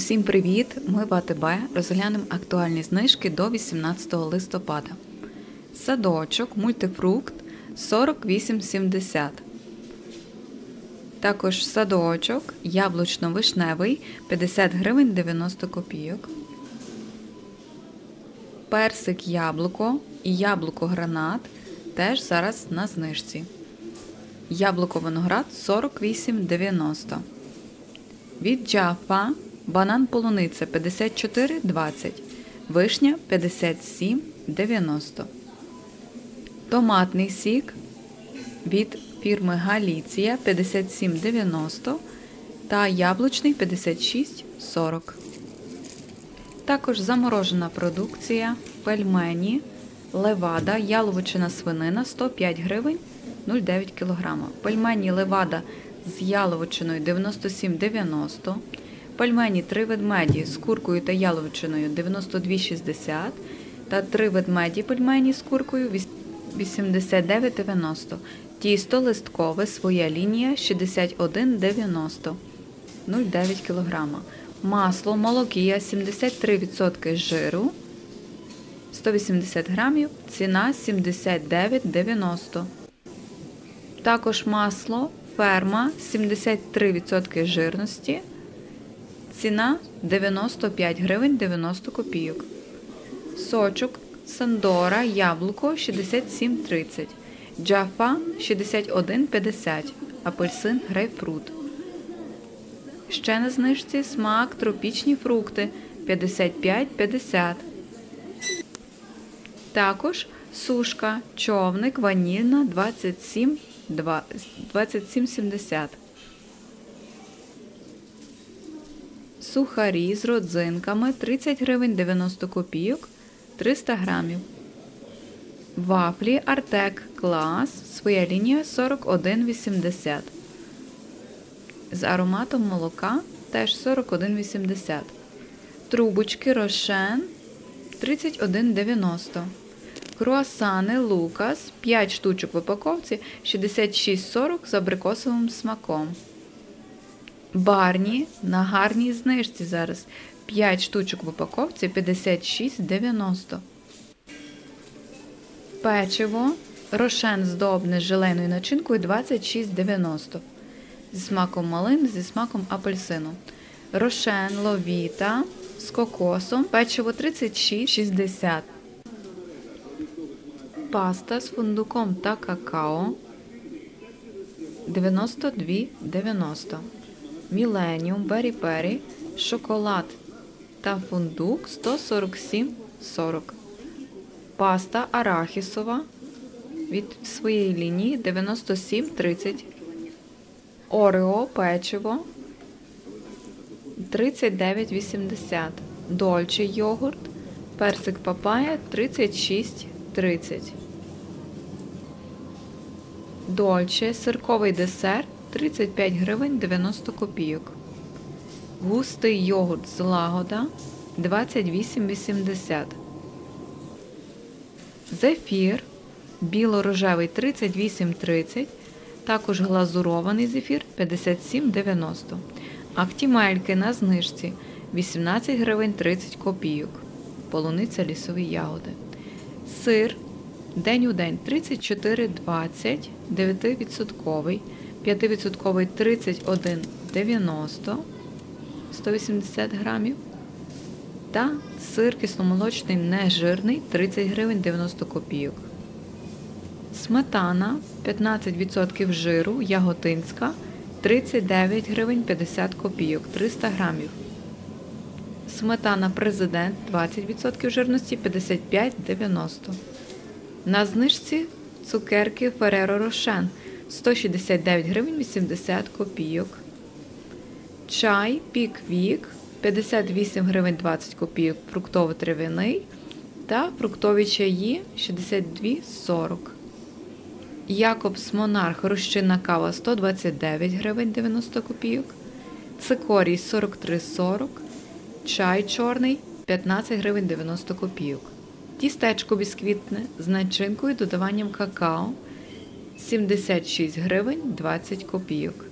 Усім привіт! Ми в АТБ розглянемо актуальні знижки до 18 листопада. Садочок, мультифрукт 48,70. Також садочок яблучно-вишневий 50 гривень 90 копійок. Персик яблуко і яблуко гранат теж зараз на знижці. Яблуко виноград 48,90. Від Джафа банан полуниця 54,20, вишня 57,90. Томатний сік від фірми Галіція 57,90 та яблучний 56,40. Також заморожена продукція, пельмені, левада, яловичина свинина 105 гривень 0,9 кг. Пельмені левада з яловичиною 97,90 Пельмені три ведмеді з куркою та яловичиною 92,60 та три ведмеді пельмені з куркою 89,90. Тісто листкове своя лінія 61,90 0,9 кг. Масло молокія 73% жиру 180 грамів, ціна 79,90. Також масло ферма 73% жирності. Ціна 95 гривень 90 копійок. Сочок Сандора яблуко 67,30. Джафа 61,50. Апельсин грейпфрут. Ще на знижці смак тропічні фрукти 55,50. Також сушка човник ванільна 27,70. Сухарі з родзинками 30 гривень 90 копійок 300 грамів. Вафлі Артек Клас. Своя лінія 41,80. З ароматом молока теж 41,80. Трубочки Рошен 31,90. Круасани Лукас 5 штучок в упаковці 66,40 з абрикосовим смаком. Барні на гарній знижці зараз. 5 штучок в упаковці 56,90. Печиво рошен здобне з желейною начинкою 26,90. Зі смаком малини, зі смаком апельсину. Рошен ловіта з кокосом. Печиво 36,60. Паста з фундуком та какао 92,90. Міленіум, Бері Пері, шоколад та фундук 147,40. Паста арахісова від своєї лінії 97,30. Орео печиво 39,80. Дольче йогурт. Персик папая 36,30. Дольче сирковий десерт 35 гривень 90 копійок. Густий йогурт з лагода 28,80. Зефір біло-рожевий 38,30. Також глазурований зефір 57,90. Актімельки на знижці 18 гривень 30 копійок. Полуниця лісові ягоди. Сир день у день 34,20, 9%. 5% 31,90 180 грамів. Та сир кисломолочний нежирний 30 гривень 90 копійок. Сметана 15% жиру яготинська 39 гривень 50 копійок 300 грамів. Сметана президент 20% жирності 55,90. На знижці цукерки Ferrero Rocher 169 гривень 80 копійок. Чай Піквік 58 гривень 20 копійок фруктово-трав'яний та фруктові чаї 62,40. Якобс Монарх розчинна кава 129 гривень 90 копійок. Цикорій 43,40. Чай чорний 15 гривень 90 копійок. Тістечко бісквітне з начинкою додаванням какао 76 гривень 20 копійок.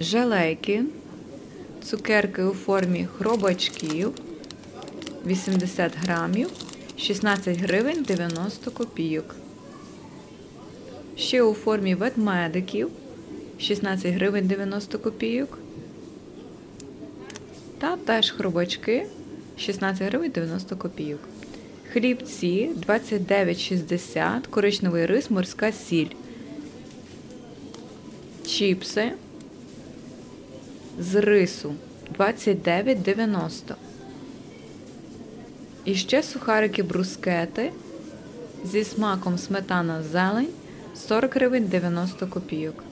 Желейки Цукерки у формі хробачків 80 грамів, 16 гривень 90 копійок. Ще у формі ведмедиків 16 гривень 90 копійок. Та теж хробачки 16 гривень 90 копійок. Хлібці 29,60, коричневий рис, морська сіль. Чіпси з рису 29,90. І ще сухарики брускети зі смаком сметана зелень 40 гривень 90 копійок.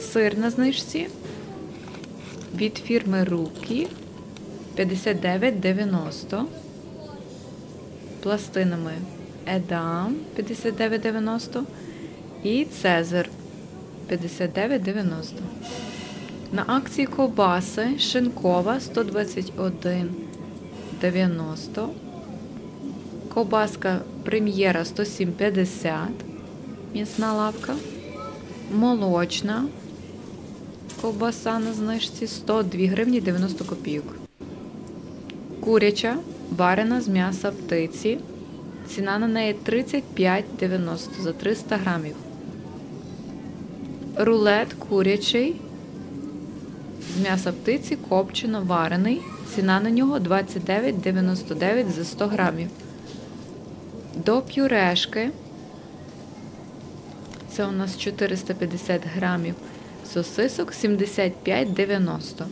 Сир на знижці від фірми Рукі 59,90. Пластинами Едам 59,90 і Цезар 59,90. На акції ковбаси шинкова 121,90. Ковбаска прем'єра 107,50. М'ясна лавка. Молочна. Ковбаса на знижці 102 гривні 90 копійок. Куряча варена з м'яса птиці. Ціна на неї 35,90 за 300 грамів. Рулет курячий з м'яса птиці копчено варений. Ціна на нього 29,99 за 100 грамів. До пюрешки. Це у нас 450 грамів. Сосисок 75,90.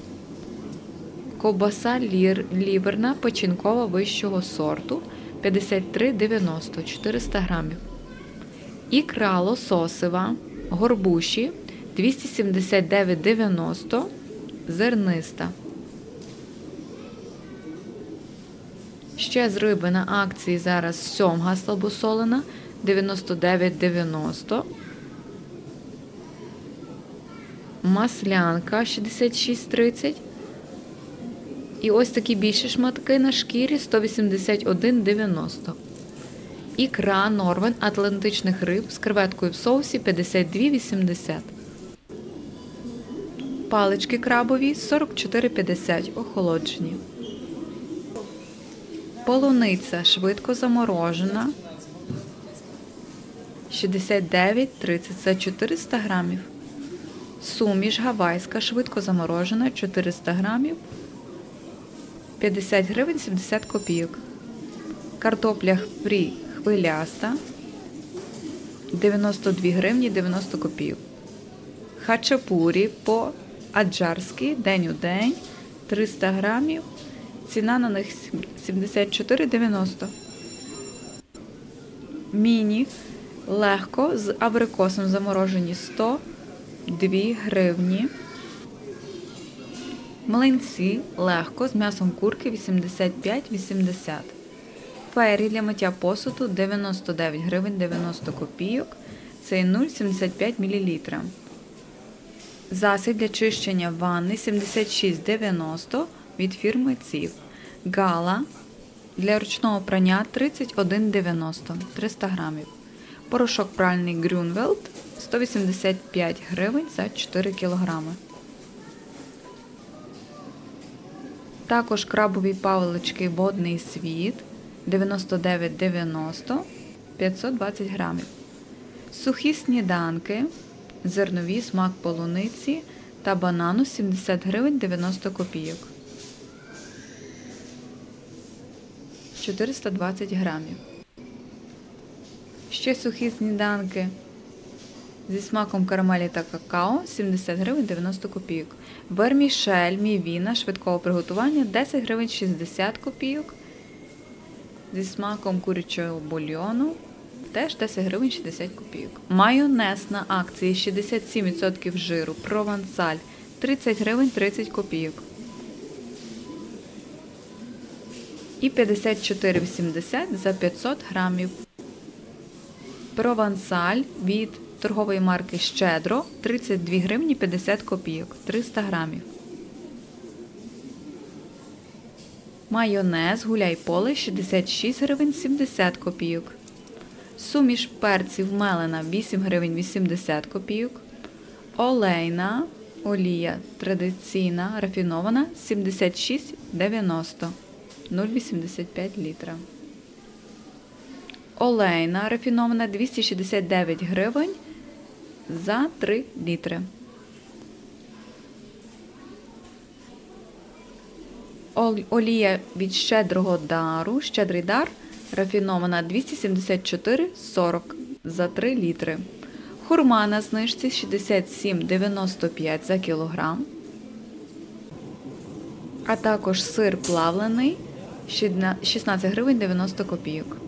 Ковбаса лір, ліверна печінкова вищого сорту 53,90 400 грамів. Ікра лососева горбуші 279,90 зерниста. Ще з риби на акції зараз сьомга слабосолена 99,90. Маслянка 66,30. І ось такі більші шматки на шкірі 181,90. Ікра Норвен атлантичних риб з креветкою в соусі 52,80. Палички крабові 44,50 охолоджені. Полуниця швидко заморожена. 69,30 це 400 грамів. Суміш гавайська швидко заморожена 400 грамів. 50 гривень 70 копійок. Картопля фрі хвиляста 92 гривні 90 копійок. Хачапурі по аджарськи день у день 300 грамів. Ціна на них 74,90. Міні легко з абрикосом заморожені 102 гривні. Млинці легко з м'ясом курки 85,80. Фері для миття посуду 99 гривень 90 копійок. Це 0,75 мл. Засіб для чищення ванни 76,90 від фірми ЦІВ. Гала для ручного прання 31,90 300 грамів. Порошок пральний Grunwald 185 гривень за 4 кілограми. Також крабові павлички водний світ 99,90 520 грамів. Сухі сніданки, зернові смак полуниці та банану 70 гривень 90 копійок. 420 грамів. Ще сухі сніданки зі смаком карамелі та какао 70 гривень 90 копійок. Вермішель, мівіна швидкого приготування 10 гривень 60 копійок. Зі смаком курячого бульйону теж 10 гривень 60 копійок. Майонез на акції 67% жиру. Провансаль 30 гривень 30 копійок. І 54,80 за 500 грамів. Провансаль від торгової марки Щедро 32 гривні 50 копійок 300 грамів. Майонез гуляй поле 66 гривень 70 копійок. Суміш перців мелена 8 гривень 80 копійок. Олейна Олія традиційна, рафінована 76,90 0,85 літра. Олейна рафінована 269 гривень за 3 літри. Олія від щедрого дару, щедрий дар, рафінована 274,40 за 3 літри. Хурма на знижці 67,95 за кілограм. А також сир плавлений 16 гривень 90 копійок.